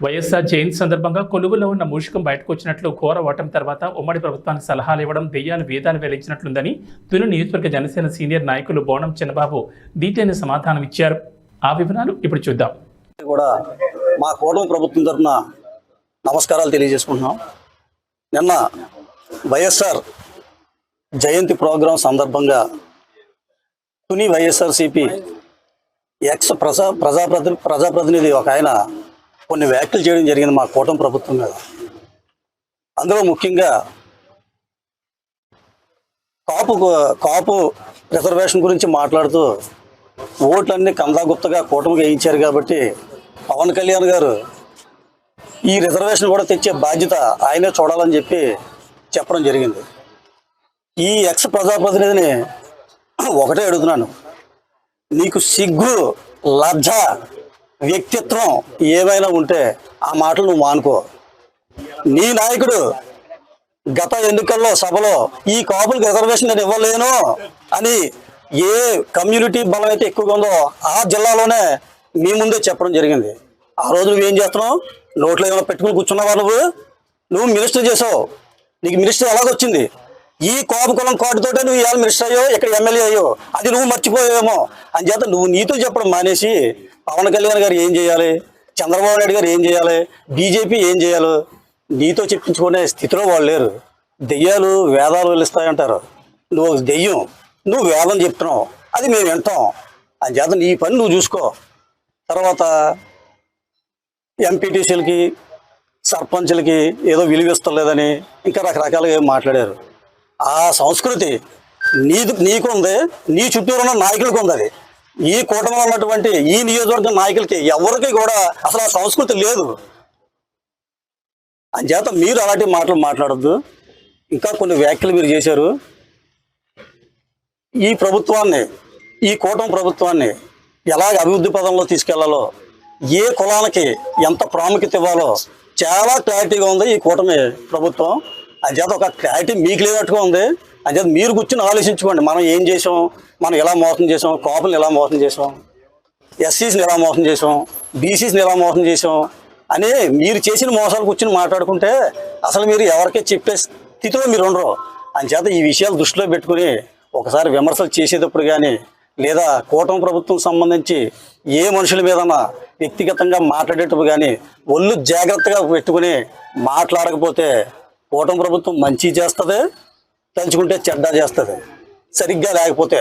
వైఎస్ఆర్ జయంతి సందర్భంగా కొలువులో ఉన్న మూషికం బయటకు వచ్చినట్లు ఘోర ఓటమి తర్వాత ఉమ్మడి ప్రభుత్వానికి సలహాలు ఇవ్వడం దెయ్యాలు వేదాలు వెలించినట్లుందని తుని నియోజకవర్గ జనసేన సీనియర్ నాయకులు బోనం చిన్నబాబు దీటైన సమాధానం ఇచ్చారు. ఆ వివరాలు ఇప్పుడు చూద్దాం. కూడా మా కూటమి ప్రభుత్వం తరఫున నమస్కారాలు తెలియజేసుకుంటున్నాం. నిన్న వైఎస్ఆర్ జయంతి ప్రోగ్రాం సందర్భంగా తుని వైఎస్ఆర్సిపి ఎక్స్ ప్రజా ప్రజాప్రతి ప్రజాప్రతినిధి ఒక ఆయన కొన్ని వ్యాఖ్యలు చేయడం జరిగింది మా కూటమి ప్రభుత్వం మీద. అందులో ముఖ్యంగా కాపు కాపు రిజర్వేషన్ గురించి మాట్లాడుతూ ఓట్లన్నీ కందాగుప్తగా కూటమి వేయించారు కాబట్టి పవన్ కళ్యాణ్ గారు ఈ రిజర్వేషన్ కూడా తెచ్చే బాధ్యత ఆయనే చూడాలని చెప్పి చెప్పడం జరిగింది. ఈ ఎక్స్ ప్రజాప్రతినిధిని ఒకటే అడుగుతున్నాను. నీకు సిగ్గు లజ్జ వ్యక్తిత్వం ఏమైనా ఉంటే ఆ మాటలు నువ్వు మానుకో. నీ నాయకుడు గత ఎన్నికల్లో సభలో ఈ కాపులకు రిజర్వేషన్ నేను ఇవ్వలేను అని ఏ కమ్యూనిటీ బలం అయితే ఎక్కువగా ఉందో ఆ జిల్లాలోనే మీ ముందే చెప్పడం జరిగింది. ఆ రోజు నువ్వేం చేస్తున్నావు? నోట్లో ఏమైనా పెట్టుకుని కూర్చున్నావా నువ్వు? నువ్వు మినిస్టర్ చేసావు. నీకు మినిస్టర్ ఎలాగొచ్చింది? ఈ కోపకులం కోటితోటే నువ్వు ఇవాళ మినిస్టర్ అయ్యో ఇక్కడ ఎమ్మెల్యే అయ్యో అది నువ్వు మర్చిపోయేమో అని చేత నువ్వు నీతో చెప్పడం మానేసి పవన్ కళ్యాణ్ గారు ఏం చేయాలి? చంద్రబాబు నాయుడు గారు ఏం చేయాలి? బీజేపీ ఏం చేయాలి? నీతో చెప్పించుకునే స్థితిలో వాళ్ళు లేరు. దెయ్యాలు వేదాలు వెళ్ళిస్తాయంటారు నువ్వు దెయ్యం నువ్వు వేదం చెప్తున్నావు. అది మేము వింటాం. అని చేత నీ పని నువ్వు చూసుకో. తర్వాత ఎంపీటీసీలకి సర్పంచులకి ఏదో విలువిస్తలేదని ఇంకా రకరకాలుగా మాట్లాడారు. ఆ సంస్కృతి నీది నీకుంది నీ చుట్టూరు ఉన్న నాయకులకు ఉంది అది. ఈ కూటమిలో ఉన్నటువంటి ఈ నియోజకవర్గం నాయకులకి ఎవరికి కూడా అసలు ఆ సంస్కృతి లేదు. అంచేత మీరు అలాంటి మాటలు మాట్లాడద్దు. ఇంకా కొన్ని వ్యాఖ్యలు మీరు చేశారు. ఈ ప్రభుత్వాన్ని ఈ కూటమి ప్రభుత్వాన్ని ఎలాగ అభివృద్ధి పదంలో తీసుకెళ్ళాలో ఏ కులానికి ఎంత ప్రాముఖ్యత ఇవ్వాలో చాలా క్లారిటీగా ఉంది ఈ కూటమి ప్రభుత్వం. అంచేత ఒక క్లారిటీ మీకు లేనట్టుగా ఉంది. అంచేత మీరు కూర్చుని ఆలోచించుకోండి. మనం ఏం చేసాం? మనం ఎలా మోసం చేసాం? కాపులను ఎలా మోసం చేసాం? ఎస్సీస్ని ఎలా మోసం చేసాం? బీసీస్ని ఎలా మోసం చేసాం? అని మీరు చేసిన మోసాలు కూర్చొని మాట్లాడుకుంటే అసలు మీరు ఎవరికే చెప్పే స్థితిలో మీరు ఉండరు. అంచేత ఈ విషయాలు దృష్టిలో పెట్టుకుని ఒకసారి విమర్శలు చేసేటప్పుడు కానీ లేదా కూటమి ప్రభుత్వం సంబంధించి ఏ మనుషుల మీదన్నా వ్యక్తిగతంగా మాట్లాడేటప్పుడు కానీ ఒళ్ళు జాగ్రత్తగా పెట్టుకుని మాట్లాడకపోతే కూటమి ప్రభుత్వం మంచి చేస్తుంది తలుచుకుంటే చెడ్డ చేస్తుంది. సరిగ్గా లేకపోతే